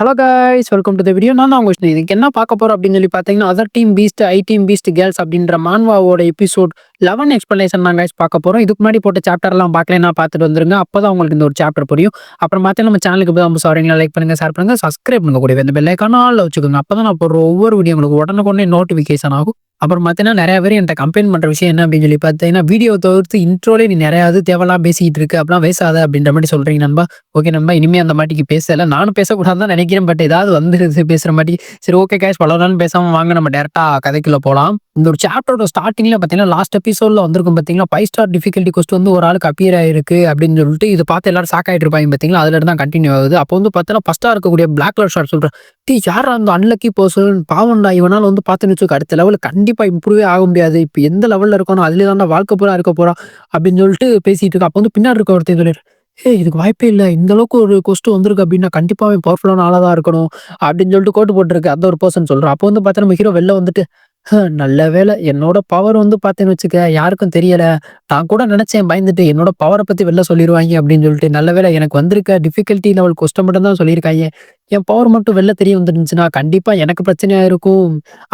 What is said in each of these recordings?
Hello guys welcome to the video நான் தான் உங்க இதுக்கு என்ன பார்க்க போகிறோம் அப்படின்னு சொல்லி பார்த்தீங்கன்னா other team beast I team beast girls அப்படின்ற மான்வாவோட எபிசோட் லெவன் எக்ஸ்பிளனேஷன் நான் கைஸ் பார்க்க போகிறோம் இதுக்கு முன்னாடி போட்ட சாப்டர்லாம் பார்க்கலன்னா பார்த்துட்டு வந்துருங்க. அப்பதான் உங்களுக்கு இந்த ஒரு சாப்டர் புரியும். அப்புறம் பார்த்தீங்கன்னா நம்ம சேனலுக்கு போய் ரொம்ப சாரிங்களா லைக் பண்ணுங்க ஷேர் பண்ணுங்க சப்ஸ்கிரைப் பண்ணக்கூடிய இந்த பெல்லைக்கான ஆளில் வச்சுக்கோங்க அப்பதான் நான் போடுற ஒவ்வொரு வீடியோ உங்களுக்கு உடனுக்குடனே நோட்டிஃபிகேஷன் ஆகும். அப்புறம் பார்த்தீங்கன்னா நிறைய பேர் என்கிட்ட கம்ப்ளைண்ட் பண்ணுற விஷயம் என்ன அப்படின்னு சொல்லி பார்த்தீங்கன்னா வீடியோ தவிர்த்து இன்ட்ரோலே நீ நிறையாவது தேவையெல்லாம் பேசிக்கிட்டு இருக்கு அப்படிலாம் பேசாத அப்படின்ற மாதிரி சொல்கிறீங்க நண்பா. ஓகே நண்பா இனிமேல் அந்த மாட்டிக்கு பேசலை. நானும் பேசக்கூடாது தான் நினைக்கிறேன் பட் ஏதாவது வந்துருது பேசுகிற மாட்டி சரி ஓகே கேஷ் பல பேசாமல் வாங்க நம்ம டேரெக்டாக கதைக்குள்ளே போகலாம் இந்த ஒரு சாப்டரோட ஸ்டார்டிங்ல பார்த்தீங்கன்னா லாஸ்ட் எபிசோட்ல வந்திருக்கும் பார்த்தீங்கன்னா ஃபைவ் ஸ்டார் டிஃபிகல்ட்டி கொஸ்ட் வந்து ஒரு ஆளுக்கு அப்பியர் ஆயிருக்கு அப்படின்னு சொல்லிட்டு இது பார்த்து எல்லாரும் ஷாக் ஆகிட்டு இருப்பாங்க பார்த்தீங்களா அதுல தான் கண்டினியூ ஆகுது. அப்போ வந்து பார்த்தீங்கன்னா ஃபஸ்ட்டாக இருக்கக்கூடிய பிளாக் கலர் ஷார்ட் சொல்கிறேன் டீ யார் அந்த அன்லக்கி பர்சன் பாவம்டா இவனால் வந்து பார்த்து வச்சுக்க அடுத்த லெவலில் கண்டிப்பாக இம்ப்ரூவே ஆக முடியாது. இப்போ எந்த லெவலில் இருக்கணும் அதுலேயே தான் வாழ்க்கை பூரா இருக்க போறா அப்படின்னு சொல்லிட்டு பேசிட்டு இருக்கு அப்போ வந்து பின்னாடி இருக்க ஒருத்தன் சொல்லிடு ஏ இதுக்கு வாய்ப்பே இல்லை. இந்த அளவுக்கு ஒரு கொஸ்ட் வந்திருக்கு அப்படின்னா கண்டிப்பாவே பவர்ஃபுல்லான ஆளாக தான் இருக்கணும் அப்படின்னு சொல்லிட்டு கோட்டு போட்டிருக்கு. அந்த ஒரு பர்சன் சொல்கிறேன் அப்போ வந்து பார்த்தா நம்ம ஹீரோ வெளில வந்துட்டு நல்ல வேலை என்னோட பவர் வந்து பார்த்தேன்னு வச்சுக்க யாருக்கும் தெரியல. நான் கூட நினைச்சேன் பயந்துட்டு என்னோட பவரை பத்தி வெளில சொல்லிடுவாங்க அப்படின்னு சொல்லிட்டு நல்ல வேலை எனக்கு வந்திருக்க டிஃபிகல்ட்டி லெவல் கஷ்டம் மட்டும் தான் சொல்லியிருக்காங்க. என் பவர் மட்டும் வெளில தெரிய வந்துருந்துச்சுன்னா கண்டிப்பா எனக்கு பிரச்சனையா இருக்கும்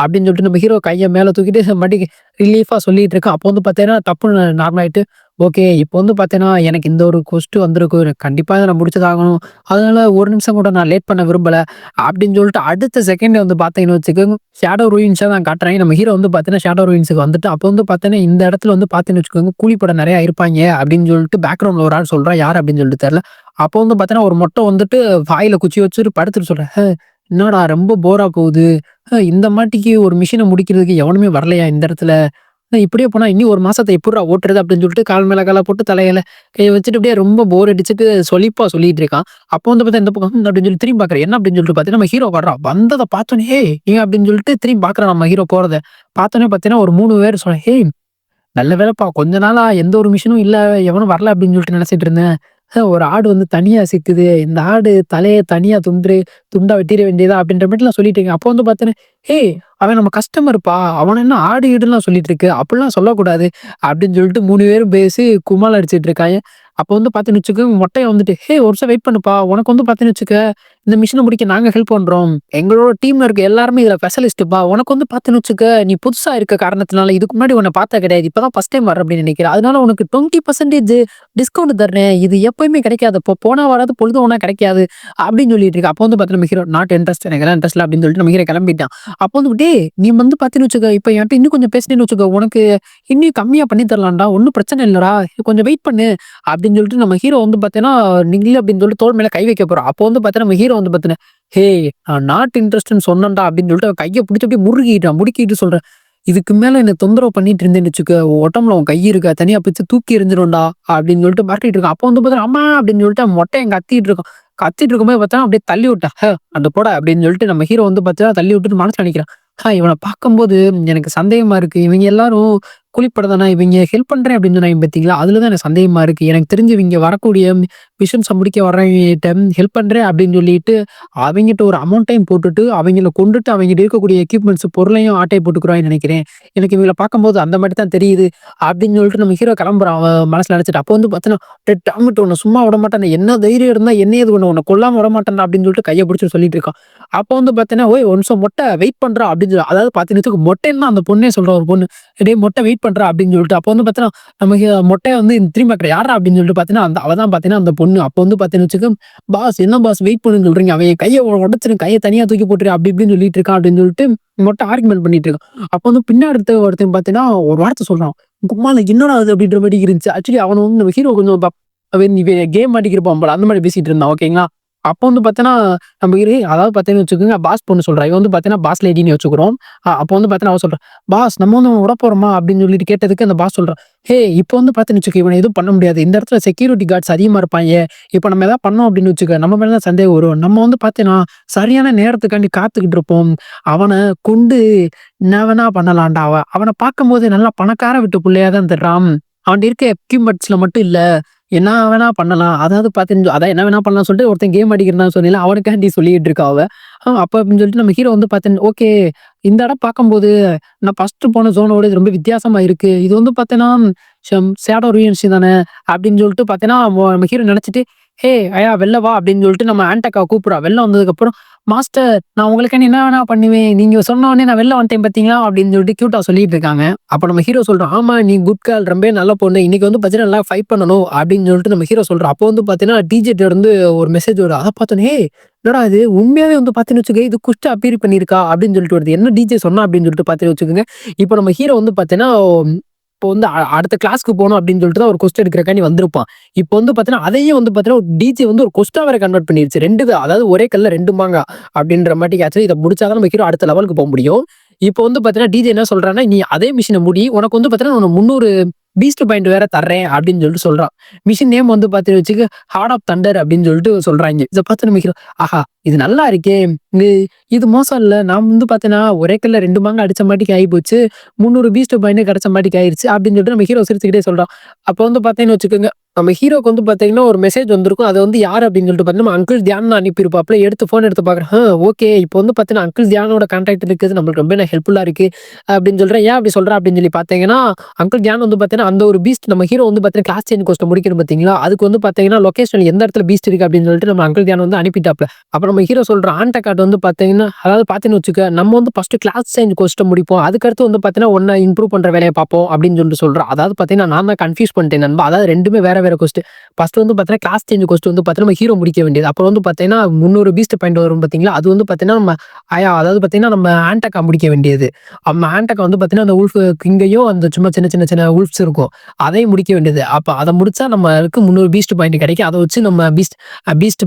அப்படின்னு சொல்லிட்டு நம்ம ஹீரோ கையை மேல தூக்கிட்டு மடி ரிலீஃபா சொல்லிட்டு இருக்கோம். அப்போ வந்து பார்த்தீங்கன்னா தப்பு நார்மலாயிட்டு ஓகே இப்போ வந்து பார்த்தீங்கன்னா எனக்கு இந்த ஒரு கொஸ்ட்டு வந்திருக்கு. எனக்கு கண்டிப்பாக இதை நான் முடிச்சதாகணும். அதனால ஒரு நிமிஷம் கூட நான் லேட் பண்ண விரும்பலை. அப்படின்னு சொல்லிட்டு அடுத்த செகண்ட் வந்து பார்த்தீங்கன்னு வச்சுக்கோங்க ஷேடோ ரூயின்ஸாக நான் காட்டுறேன். நம்ம ஹீரோ வந்து பார்த்தீங்கன்னா ஷேடோ ரூயின்ஸுக்கு வந்துட்டு அப்போ வந்து பார்த்தீங்கன்னா இந்த இடத்துல வந்து பார்த்தீங்கன்னு வச்சுக்கோங்க கூலிப்படம் நிறையா இருப்பாங்க அப்படின்னு சொல்லிட்டு பேக்ரவுண்டில் ஒரு ஆள் சொல்கிறேன் யார் அப்படின்னு சொல்லிட்டு தெரியல. அப்போ வந்து பார்த்தீங்கன்னா ஒரு மொட்டை வந்துட்டு வாயில் குச்சி வச்சுட்டு படுத்துட்டு சொல்கிறேன் "ஹே, என்னடா ரொம்ப போராக போகுது? இந்த மாட்டிக்கு ஒரு மிஷினை முடிக்கிறதுக்கு எவனுமே வரலையா இந்த இடத்துல? இப்படியே போனால் இன்னும் ஒரு மாதத்தை எப்படிடா ஓட்டுறது அப்படின்னு சொல்லிட்டு கால் மேல கால போட்டு தலையில கையை வச்சுட்டு அப்படியே ரொம்ப போர் அடிச்சுட்டு சொல்லிப்பா சொல்லிட்டு இருக்கான். அப்போ வந்து பார்த்தா இந்த பக்கம் அப்படின்னு சொல்லி திரும்பி பார்க்குறேன். என்ன அப்படின்னு சொல்லிட்டு பார்த்தீங்கன்னா நம்ம ஹீரோ வர்றான் வந்ததை பார்த்தோன்னே "ஏய், ஏன்? அப்படின்னு சொல்லிட்டு திரும்பி பார்க்குறான் நம்ம ஹீரோ போறத. பார்த்தோன்னே பார்த்தீங்கன்னா ஒரு மூணு பேர் சொல்றேன் ஹே நல்ல வேலைப்பா கொஞ்ச நாளா எந்த ஒரு மிஷினும் இல்லை எவனும் வரல அப்படின்னு சொல்லிட்டு நினைச்சிட்டு இருந்தேன். ஒரு ஆடு வந்து தனியா சிக்குது இந்த ஆடு தலையை தனியா துண்டு துண்டா வெட்டிட வேண்டியதா அப்படின்ற மாதிரி நான் சொல்லிட்டு இருக்கேன் அப்போ வந்து பார்த்தேன் ஏய் அவன் நம்ம கஸ்டமர்ப்பா அவன் என்ன ஆடு ஈடுலாம் சொல்லிட்டு இருக்கு? அப்படிலாம் சொல்லக்கூடாது அப்படின்னு சொல்லிட்டு மூணு பேரும் பேசி குமால் அடிச்சிட்டு இருக்காங்க. அப்போ வந்து பார்த்துன்னு வச்சுக்க மொட்டையை வந்துட்டு ஹே ஒரு வெயிட் பண்ணுப்பா. உனக்கு வந்து பார்த்துன்னு வச்சுக்க இந்த மிஷினை முடிக்க நாங்க ஹெல்ப் பண்றோம். எங்களோட டீம்ல இருக்க எல்லாருமே இதில் ஸ்பெஷலிஸ்ட்டுப்பா உனக்கு வந்து பார்த்துன்னு வச்சுக்க நீ புதுசா இருக்க காரணத்தினால இதுக்கு முன்னாடி உன்னை பார்த்தா கிடையாது. இப்பதான் ஃபர்ஸ்ட் டைம் வர அப்படின்னு நினைக்கிறேன். அதனால உனக்கு டுவெண்ட்டி பர்சன்டேஜ் டிஸ்கவுண்ட் தர்றேன். இது எப்பயுமே கிடைக்காது. இப்போ போனா வராது பொழுது ஒன்றா கிடைக்காது. அப்படின்னு சொல்லிட்டு இருக்கு. அப்போ வந்து பார்த்து நம்ம ஹீரோ நாட் இன்ட்ரெஸ்ட் எனக்கு எல்லாம் இன்ட்ரெஸ்ட் அப்படின்னு சொல்லிட்டு நம்ம ஹீரோ கிளம்பிட்டான். அப்போ வந்து டே நீ வந்து பார்த்தீங்கன்னு வச்சுக்க இப்போ என்கிட்ட இன்னும் கொஞ்சம் பேசினேன்னு வச்சுக்கோ உனக்கு இன்னும் கம்மியா பண்ணி தரலாம்டா. ஒன்றும் பிரச்சனை இல்லைடா. கொஞ்சம் வெயிட் பண்ணு. அப்படின்னு சொல்லிட்டு நம்ம ஹீரோ வந்து பார்த்தீங்கன்னா நீங்களே அப்படின்னு சொல்லிட்டு தோல் மேலே கை வைக்க போறோம். அப்போ வந்து பார்த்தீங்கன்னா நம்ம ஹீரோ வந்து பார்த்தீங்கன்னா ஹே நான் நாட் இன்ட்ரெஸ்ட்னு சொன்னேன்டா அப்படின்னு சொல்லிட்டு அவன் கையை பிடிச்சி அப்படியே முறுகிட்டான் முடுக்கிட்டு சொல்றேன். இதுக்கு மேல என்னை தொந்தரவு பண்ணிட்டு இருந்தேன்னு வச்சுக்க உடம்புல உன் கை இருக்கா? தனியா பிடிச்சி தூக்கி எறிஞ்சிடும்டா அப்படின்னு சொல்லிட்டு மாட்டிட்டு இருக்கான். அப்போ வந்து பார்த்தீங்கன்னா அம்மா அப்படின்னு சொல்லிட்டு அவன் மொட்டை எங்க கத்திட்டு இருக்கான். கத்திட்டு இருக்கும்போது பார்த்தா அப்படியே தள்ளி விட்டா அந்த போட அப்படின்னு சொல்லிட்டு நம்ம ஹீரோ வந்து பார்த்தா தள்ளி விட்டுட்டு மனசு நினைக்கிறான் ஹா இவனை பார்க்கும்போது எனக்கு சந்தேகமா இருக்கு. இவங்க எல்லாரும் கூலிப்படதானா இவங்க ஹெல்ப் பண்ணுறேன் அப்படின்னு சொன்னாங்க பார்த்தீங்களா? தான் எனக்கு சந்தேகமாக இருக்குது எனக்கு தெரிஞ்சு இவங்க வரக்கூடிய மிஷன்ஸை முடிக்க வர்றவங்கிட்ட ஹெல்ப் பண்ணுறேன் அப்படின்னு சொல்லிட்டு அவங்ககிட்ட ஒரு அமௌண்ட்டையும் போட்டுட்டு அவங்கள கொண்டுட்டு அவங்ககிட்ட இருக்கக்கூடிய எக்யூப்மெண்ட்ஸ் பொருளையும் ஆட்டையை போட்டுக்கிறான்னு நினைக்கிறேன். எனக்கு இவங்களை பார்க்கும்போது அந்த மாதிரி தான் தெரியுது அப்படின்னு சொல்லிட்டு நம்ம ஹீரோ கிளம்புறான் அவன் மனசில் நினைச்சிட்டு அப்போ வந்து பார்த்தீங்கன்னா டாமிட்டு உன்னை சும்மா விட மாட்டேன் என்ன தைரியம் இருந்தால் என்ன இது ஒன்று உன்னை கொல்லாமல் விட மாட்டேன் அப்படின்னு சொல்லிட்டு கையை பிடிச்சி சொல்லிட்டு இருக்கான். அப்போ வந்து பார்த்தீங்கன்னா ஓய் ஒரு மொட்டை வெயிட் பண்ணுறா அப்படின்னு சொல்லி அதாவது பார்த்தீங்கன்னா மொட்டைன்னு அந்த பொண்ணே சொல்கிற ஒரு பொண்ணு. டேய் மொட்டை வெயிட் பண்ணுறா அப்படின்னு சொல்லிட்டு அப்போ வந்து பார்த்தீங்கன்னா நம்ம மொட்டை மொட்டையை வந்து திரும்பி யாரா அப்படின்னு சொல்லிட்டு பார்த்தீங்கன்னா அந்த அவள் தான் பார்த்தீங்கன்னா அந்த பொண்ணு. அப்போ வந்து பார்த்தீங்கன்னு வச்சுக்க பாஸ் என்ன பாஸ்? வெயிட் பண்ணுன்னு சொல்றீங்க. அவன் கையை உடச்சிரு கையை தனியா தூக்கி போட்டுரு. அப்படி இப்படின்னு சொல்லிட்டு இருக்கான் அப்படின்னு சொல்லிட்டு மொட்டை ஆர்குமெண்ட் பண்ணிட்டு இருக்கான். அப்போ வந்து பின்னாடி இருக்க ஒருத்தன் பார்த்தீங்கன்னா ஒரு வார்த்தை சொல்றான். கும்மால என்னடா அது அப்படின்ற மாதிரி இருந்துச்சு. ஆக்சுவலி அவன் வந்து நம்ம ஹீரோ கொஞ்சம் அவன் கேம் அடிக்கிறப்பான் போல அந்த மாதிரி பேசிட்டு இருந்தான். ஓகேங்களா அப்போ வந்து பார்த்தீங்கன்னா நம்ம இரு அதாவது பார்த்தீங்கன்னு வச்சுக்கோங்க பாஸ் பொண்ணு சொல்கிறா இவன் வந்து பார்த்தீங்கன்னா பாஸ் லேடின்னு வச்சுக்கிறோம். அப்போ வந்து பார்த்தீங்கன்னா அவன் சொல்கிறான் பாஸ் நம்ம வந்து விட போகிறோமா அப்படின்னு சொல்லிட்டு கேட்டதுக்கு அந்த பாஸ் சொல்கிறான் ஹே இப்போ வந்து பார்த்தீங்கன்னு வச்சுக்கோ இவனை எதுவும் பண்ண முடியாது. இந்த இடத்துல செக்யூரிட்டி கார்ட்ஸ் அதிகமாக இருப்பாங்க. இப்போ நம்ம எதாவது பண்ணோம் அப்படின்னு வச்சுக்க நம்ம மேலே தான் சந்தேகம் வரும். நம்ம வந்து பார்த்தீங்கன்னா சரியான நேரத்துக்காண்டி காத்துக்கிட்டு இருப்போம். அவனை கொண்டு நவனா வேணா பண்ணலாம்டா. அவ அவனை பார்க்கும்போது நல்லா பணக்கார விட்டு பிள்ளையா தான் தர்றான் அவன் இருக்க எக்யூப்மெண்ட்ஸில் மட்டும் இல்லை. என்ன வேணா பண்ணலாம். அதாவது பார்த்து அதான் என்ன வேணா பண்ணலாம் சொல்லிட்டு ஒருத்தன் கேம் அடிக்கிறான்னு சொன்னீங்க அவனுக்காண்டி சொல்லிட்டு இருக்கா அவ ஆஹ் அப்படின்னு சொல்லிட்டு நம்ம ஹீரோ வந்து பார்த்தேன் ஓகே இந்த இடம் பார்க்கும்போது நான் ஃபஸ்ட்டு போன ஜோனோட இது ரொம்ப வித்தியாசமா இருக்கு. இது வந்து பார்த்தேன்னா சேடோ ரூயன்சி தானே அப்படின்னு சொல்லிட்டு பார்த்தேன்னா நம்ம ஹீரோ நினைச்சிட்டு ஹே ஐயா வெளில வா அப்படின்னு சொல்லிட்டு நம்ம ஆண்டக்கா கூப்பிடுறா. வெளில வந்ததுக்கப்புறம் மாஸ்டர் நான் உங்களுக்கு என்ன வேணா பண்ணுவேன். நீங்க சொன்ன உடனே நான் வெளில வந்துட்டேன் பாத்தீங்களா? அப்படின்னு சொல்லிட்டு கியூட்டா சொல்லிட்டு இருக்காங்க. அப்ப நம்ம ஹீரோ சொல்றோம் ஆமா நீ குட் கால் ரொம்ப நல்ல பொண்ணு. இன்னைக்கு வந்து பாத்தீங்கன்னா நல்லா ஃபைட் பண்ணணும். அப்படின்னு சொல்லிட்டு நம்ம ஹீரோ சொல்றோம். அப்போ வந்து பாத்தீங்கன்னா டிஜிட்ட இருந்து ஒரு மெசேஜ் வரும். அதை பார்த்தோன்னே என்னடா இது? உண்மையாவே வந்து பாத்தீங்கன்னு வச்சுக்க இது குஷ்ட அப்பீர் பண்ணிருக்கா அப்படின்னு சொல்லிட்டு வருது. என்ன டிஜே சொன்னா அப்படின்னு சொல்லிட்டு பாத்து வச்சுக்கோங்க. இப்போ நம்ம ஹீரோ வந்து பாத்தீங்கன்னா இப்போ வந்து அடுத்த கிளாஸ்க்கு போகணும் அப்படின்னு சொல்லிட்டு தான் ஒரு கொஸ்ட் எடுக்கிறக்காண்டி வந்திருப்பான். இப்போ வந்து பார்த்தீங்கன்னா அதையே வந்து பார்த்தீங்கன்னா ஒரு டிஜே வந்து ஒரு கொஸ்டா வேற கன்வெர்ட் பண்ணிருச்சு. ரெண்டு அதாவது ஒரே கல்ல ரெண்டு மாங்கா அப்படின்ற மாதிரி ஆச்சு இதை முடிச்சாதான் நம்ம ஹீரோ அடுத்த லெவலுக்கு போக முடியும். இப்போ வந்து பார்த்தீங்கன்னா டிஜே என்ன சொல்கிறான்னா நீ அதே மிஷினை முடி. உனக்கு வந்து பார்த்தீங்கன்னா உனக்கு முந்நூறு பீஸ்ட் பாயிண்ட் வேற தர்றேன் அப்படின்னு சொல்லிட்டு சொல்றான். மிஷின் நேம் வந்து பார்த்து வச்சுக்க ஹார்ட் ஆஃப் தண்டர் அப்படின்னு சொல்லிட்டு சொல்றாங்க. இதை பார்த்து நம்ம ஆஹா இது நல்லா இருக்கே. இது மோசம் இல்லை. நான் வந்து பார்த்தேன்னா ஒரே கல்ல ரெண்டு மாங்க அடிச்ச மாட்டிக்கு ஆகி போச்சு முந்நூறு பீஸ்ட் பாயிண்ட் கிடைச்ச மாட்டிக்கு ஆயிடுச்சு அப்படின்னு சொல்லிட்டு நம்ம ஹீரோ சிரிச்சுக்கிட்டே சொல்றான். அப்போ வந்து பார்த்தீங்கன்னு வச்சுக்கோங்க நம்ம ஹீரோக்கு வந்து பார்த்தீங்கன்னா ஒரு மெசேஜ் வந்திருக்கும். அது வந்து யார் அப்படின்னு சொல்லிட்டு பார்த்தீங்கன்னா நம்ம அங்கிள் தியான் அனுப்பியிருப்பாப்ல எடுத்து ஃபோன் எடுத்து பார்க்குறேன். ஓகே இப்போ வந்து பார்த்தீங்கன்னா அங்கிள் தியானோட கான்டாக்ட் இருக்குது. நம்மளுக்கு ரொம்ப ஹெல்ப்ஃபுல்லாக இருக்குது அப்படின்னு சொல்கிறேன் ஏன் அப்படி சொல்கிறேன் அப்படின்னு சொல்லி பார்த்தீங்கன்னா அங்கிள் தியான் வந்து பார்த்தீங்கன்னா அந்த ஒரு பீஸ்ட் நம்ம ஹீரோ வந்து பார்த்தீங்கன்னா கிளாஸ் சேஞ்ச் கொஸ்ட் முடிக்கணும் பார்த்தீங்களா அதுக்கு வந்து பார்த்தீங்கன்னா லொகேஷன் எந்த இடத்துல பீஸ்ட் இருக்குது அப்படின்னு சொல்லிட்டு நம்ம அங்கிள் தியான் வந்து அனுப்பிட்டாப்ல அப்புறம் நம்ம ஹீரோ சொல்கிற ஆண்ட கார்டு வந்து பார்த்தீங்கன்னா அதாவது பார்த்தீங்கன்னு வச்சுக்க நம்ம வந்து ஃபஸ்ட்டு கிளாஸ் சேஞ்ச் கொஸ்ட்டை முடிப்போம். அதுக்கடுத்து வந்து பார்த்தீங்கன்னா ஒன்றை இம்ப்ரூவ் பண்ணுற வேலையை பார்ப்போம் அப்படின்னு சொல்லிட்டு சொல்கிறேன் அதாவது பார்த்தீங்கன்னா நான் தான் கன்ஃபியூஸ் பண்ணிட்டேன் நண்பா. அதாவது ரெண்டுமே வேற வேற கொஸ்ட் ஃபர்ஸ்ட் வந்து பார்த்தீங்கன்னா கிளாஸ் சேஞ்ச் கொஸ்ட் வந்து பார்த்தீங்கன்னா நம்ம ஹீரோ முடிக்க வேண்டியது. அப்புறம் வந்து பார்த்தீங்கன்னா முந்நூறு பீஸ்ட் பாயிண்ட் வரும் பார்த்தீங்களா அது வந்து பார்த்தீங்கன்னா நம்ம அதாவது பார்த்தீங்கன்னா நம்ம ஆண்டக்கா முடிக்க வேண்டியது. நம்ம ஆண்டக்கா வந்து பார்த்தீங்கன்னா அந்த உல்ஃப் கிங்கையும் அந்த சும்மா சின்ன சின்ன சின்ன உல்ஃப்ஸ் இருக்கும். அதையும் முடிக்க வேண்டியது. அப்போ அதை முடிச்சா நம்மளுக்கு முந்நூறு பீஸ்ட் பாயிண்ட் கிடைக்கும். அதை வச்சு நம்ம பீஸ்ட் பீஸ்ட்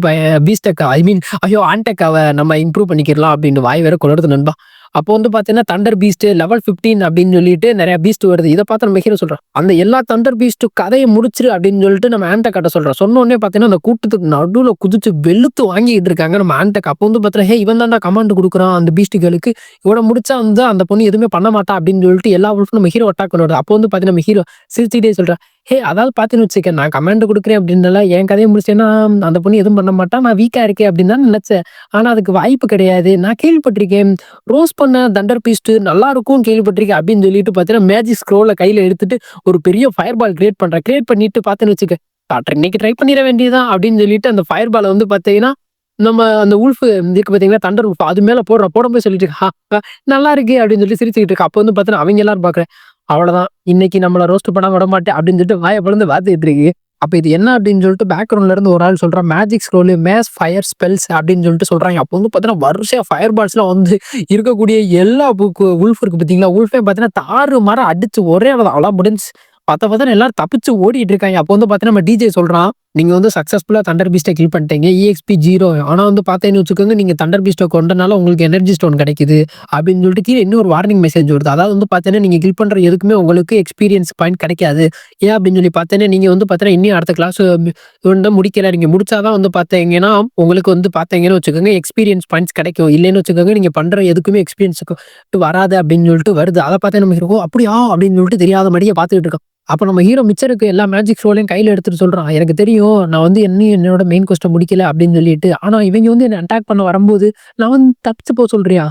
பீஸ்டக்கா ஐ மீன் ஐயோ ஆண்டக்காவை நம்ம இம்ப்ரூவ் பண்ணிக்கிறலாம் அப்படின்னு வாய் வேற கொண்டு நண்பா. அப்போ வந்து பார்த்தீங்கன்னா தண்டர் பீஸ்ட் லெவல் 15 அப்படின்னு சொல்லிட்டு நிறைய பீஸ்ட் வருது. இதை பார்த்து நம்ம ஹீரோ சொல்கிறோம் அந்த எல்லா தண்டர் பீஸ்ட் கதையை முடிச்சிரு அப்படின்னு சொல்லிட்டு நம்ம ஆண்ட கட்ட சொல்கிறோம் சொன்னோடனே பார்த்தீங்கன்னா அந்த கூட்டத்துக்கு நடுவில் குதிச்சு வெளுத்து வாங்கிட்டு இருக்காங்க நம்ம ஆண்டக் அப்போ வந்து பார்த்தீங்கன்னா ஹே இவன் தான்டா கமாண்ட் கொடுக்குறான் அந்த பீஸ்ட்டுகளுக்கு இவனை முடிச்சா வந்து அந்த பொண்ணு எதுவுமே பண்ண மாட்டா அப்படின்னு சொல்லிட்டு எல்லா உல்ஃபும் நம்ம ஹீரோ அட்டாக் பண்ணுறது அப்போ வந்து பார்த்தீங்கன்னா நம்ம ஹீரோ சிரிச்சுட்டே சொல்கிறேன் ஹே அதாவது பார்த்துன்னு வச்சுக்க நான் கமெண்ட் கொடுக்குறேன் அப்படின்னால என் கதையை முடிச்சேன்னா அந்த பொண்ணு எதுவும் பண்ண மாட்டா நான் வீக்காக இருக்கேன் அப்படின்னு தான் நினச்சேன். ஆனால் அதுக்கு வாய்ப்பு கிடையாது. நான் கேள்விப்பட்டிருக்கேன் ரோஸ் பண்ண தண்டர் பீஸ்ட்டு நல்லா இருக்கும் கேள்விப்பட்டிருக்கேன் அப்படின்னு சொல்லிட்டு பார்த்தீங்கன்னா மேஜிக் ஸ்க்ரோல கையில் எடுத்துட்டு ஒரு பெரிய ஃபயர் பால் கிரியேட் பண்ணுறேன் கிரியேட் பண்ணிட்டு பார்த்துன்னு வச்சுக்க டாக்டர் இன்னைக்கு ட்ரை பண்ணிட வேண்டியதுதான் அப்படின்னு சொல்லிட்டு அந்த ஃபயர் பாலை வந்து பார்த்தீங்கன்னா நம்ம அந்த உல்ஃபு இருக்கு பார்த்தீங்கன்னா தண்டர் உல்ஃப் அது மேலே போடுற போட போய் சொல்லிட்டு "ஹா, நல்லா இருக்கு அப்படின்னு சொல்லி சிரிச்சுக்கிட்டு இருக்கு அப்போ வந்து பார்த்தீங்கன்னா அவங்க எல்லாரும் பார்க்குறேன் அவ்வளோதான் இன்னைக்கு நம்மளை ரோஸ்ட் பண்ண விட மாட்டேன் அப்படின்னு சொல்லிட்டு வாயை பிறந்து பார்த்துட்டு இருக்கு அப்போ இது என்ன அப்படின்னு சொல்லிட்டு பேக்ரவுண்ட்ல இருந்து ஒரு ஆள் சொல்றான் magic scroll mace fire spells அப்படின்னு சொல்லிட்டு சொல்றாங்க. அப்போ வந்து பார்த்தீங்கன்னா வருஷம் ஃபயர் பால்ஸ்லாம் வந்து இருக்கக்கூடிய எல்லா புக்கு உல்ஃப் இருக்கு பார்த்தீங்களா உல்ஃபே பார்த்தீங்கன்னா தாறு மரம் அடிச்சு ஒரே அளவு அவ்வளோ முடிஞ்சு பார்த்தா பார்த்தா எல்லாரும் தப்பிச்சு ஓடிட்டு இருக்காங்க. அப்போ வந்து பார்த்தீங்கன்னா நம்ம டிஜே சொல்றான் நீங்கள் வந்து சக்ஸஸ்ஃபுல்லாக தண்டர் பீஸ்ட்டை கில் பண்ணிட்டீங்க. இஎக்ஸ்பி ஜீரோ ஆனால் வந்து பார்த்தேன்னு வச்சுக்கோங்க நீங்கள் தண்டர் பீஸ்ட்டை கொண்டனால உங்களுக்கு எனர்ஜி ஸ்டோன் கிடைக்குது. அப்படின்னு சொல்லிட்டு கீழே இன்னொரு வார்னிங் மெசேஜ் வருது. அதாவது வந்து பார்த்தீங்கன்னா நீங்கள் கில் பண்ணுற எதுக்குமே உங்களுக்கு எக்ஸ்பீரியன்ஸ் பாயிண்ட் கிடைக்காது. ஏன் அப்படின்னு சொல்லி பார்த்தீங்கன்னா நீங்கள் வந்து பார்த்தீங்கன்னா இன்னும் அடுத்த கிளாஸ் வந்து முடிக்கல. முடிச்சா முடிச்சாதான் வந்து பார்த்தீங்கன்னா உங்களுக்கு வந்து பார்த்தீங்கன்னு வச்சுக்கோங்க எக்ஸ்பீரியன்ஸ் பாயிண்ட்ஸ் கிடைக்கும். இல்லைன்னு வச்சுக்கோங்க நீங்கள் பண்ணுற எதுக்குமே எக்ஸ்பீரியன்ஸ் வராது அப்படின்னு சொல்லிட்டு வருது. அதை பார்த்தா நம்ம இருக்கோம் அப்படியா? அப்படின்னு சொல்லிட்டு தெரியாத மாதிரியே பார்த்துட்டு இருக்கோம். அப்போ நம்ம ஹீரோ மிச்சருக்கு எல்லா மேஜிக் ஷோலையும் கையில் எடுத்துகிட்டு சொல்கிறான் எனக்கு தெரியும் நான் வந்து என்ன என்னோட மெயின் கொஸ்ட்டை முடிக்கல அப்படின்னு சொல்லிட்டு ஆனால் இவங்க வந்து என்னை அட்டாக் பண்ண வரும்போது நான் வந்து தப்பிச்சு போக சொல்கிறியா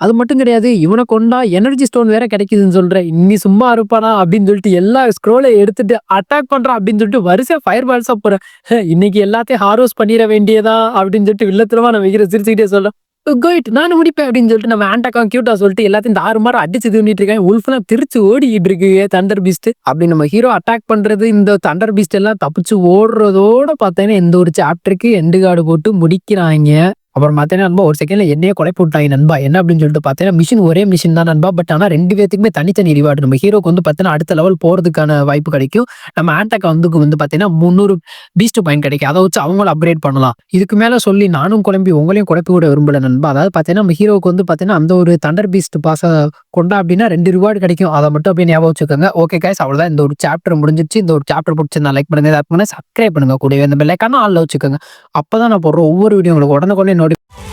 அது மட்டும் கிடையாது இவனை கொண்டா எனர்ஜி ஸ்டோன் வேற கிடைக்குதுன்னு சொல்கிறேன் இன்னி சும்மா இருப்பானா? அப்படின்னு சொல்லிட்டு எல்லா ஸ்க்ரோலை எடுத்துட்டு அட்டாக் பண்ணுறான் அப்படின்னு சொல்லிட்டு வரிசையாக ஃபயர் பால்ஸாக போகிறேன் இன்னைக்கு எல்லாத்தையும் ஹாரோஸ் பண்ணிட வேண்டியதா? அப்படின்னு சொல்லிட்டு வில்லத்திரமா நம்ம ஹீரோ சிரிச்சுக்கிட்டே சொல்கிறேன் கோயிட் நானும் முடிப்பேன் அப்படின்னு சொல்லிட்டு நம்ம ஆண்டாக்கம் கியூட்டா சொல்லிட்டு எல்லாத்தையும் தாறு மாறு அடிச்சு தூண்டிட்டு இருக்கேன். உல்ஃபெல்லாம் திருச்சு ஓடிக்கிட்டு இருக்கு. தண்டர் பீஸ்ட் அப்படி நம்ம ஹீரோ அட்டாக் பண்றது இந்த தண்டர் பீஸ்ட் எல்லாம் தப்பிச்சு ஓடுறதோட பார்த்தீங்கன்னா இந்த ஒரு சாப்டருக்கு எண்டு கார்டு போட்டு முடிக்கிறாங்க. அப்புறம் பார்த்தீங்கன்னா நண்பா ஒரு செகண்ட்ல என்னையே கொலை போட்டாங்க நண்பா. என்ன அப்படின்னு சொல்லிட்டு பார்த்தீங்கன்னா மிஷின் ஒரே மிஷின் தான் நண்பா. பட் ஆனால் ரெண்டு பேத்துக்குமே தனித்தனி ரிவார்டு நம்ம ஹீரோக்கு வந்து பார்த்தீங்கன்னா அடுத்த லெவல் போகிறதுக்கான வாய்ப்பு கிடைக்கும். நம்ம ஆண்டாக்கு வந்து வந்து பார்த்தீங்கன்னா முந்நூறு பீஸ்ட் பாயிண்ட் கிடைக்கும். அதை வச்சு அவங்களும் அப்கிரேட் பண்ணலாம். இதுக்கு மேலே சொல்லி நானும் குழம்பி உங்களையும் குழப்பி விட விரும்பல நண்பா. அதாவது பார்த்தீங்கன்னா நம்ம ஹீரோக்கு வந்து பார்த்தீங்கன்னா அந்த ஒரு தண்டர் பீஸ்ட் பாச கொண்டா அப்படின்னா ரெண்டு ரிவார்டு கிடைக்கும். அதை மட்டும் அப்படியே ஞாபகம் வச்சுக்கோங்க. ஓகே கைஸ் அவ்வளோதான் இந்த ஒரு சாப்டர் முடிஞ்சிச்சு இந்த ஒரு சாப்டர் பிடிச்சிருந்தா லைக் பண்ணுங்க பண்ணுங்க சப்ஸ்கிரைப் பண்ணுங்க. கூடவே இந்த பெல்லைக்கான ஆளில் வச்சுக்கோங்க. அப்பதான் நான் போடுற ஒவ்வொரு வீடியோ உங்களுக்கு உடனே 倒れ